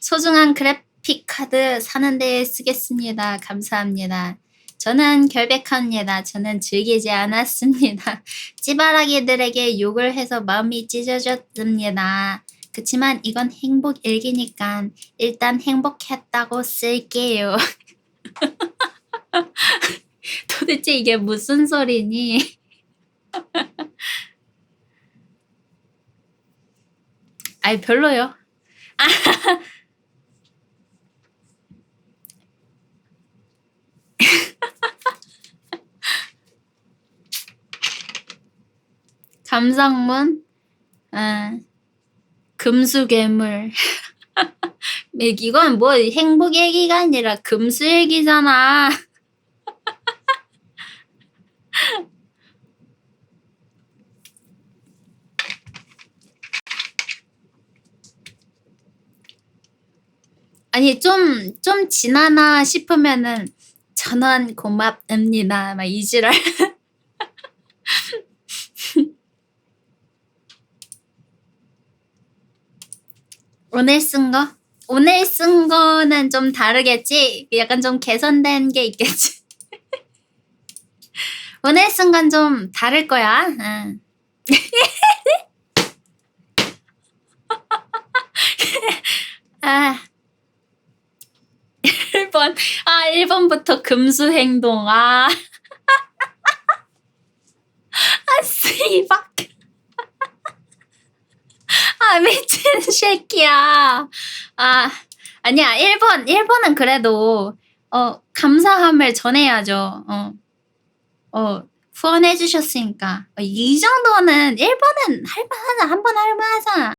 소중한 그래픽 카드 사는 데 쓰겠습니다. 감사합니다. 저는 결백합니다. 저는 즐기지 않았습니다. 찌바라기들에게 욕을 해서 마음이 찢어졌습니다. 그치만 이건 행복 일기니까 일단 행복했다고 쓸게요. 도대체 이게 무슨 소리니? 아이 별로요. 감상문, 아, 금수괴물. 이건 뭐 행복 얘기가 아니라 금수 얘기잖아. 아니 좀 좀 지나나 싶으면은 전원 고맙습니다. 막 이지랄. 오늘 쓴 거? 오늘 쓴 거는 좀 다르겠지? 약간 좀 개선된 게 있겠지? 오늘 쓴 건 좀 다를 거야. 응. 1번. 아, 1번부터 금수 행동. 아. 아, 씨발. 아, 미친 새끼야. 아, 아니야. 1번, 1번은 그래도, 어, 감사함을 전해야죠. 어, 어, 후원해주셨으니까. 어, 이 정도는 1번은 할만하자. 한번 할만하자.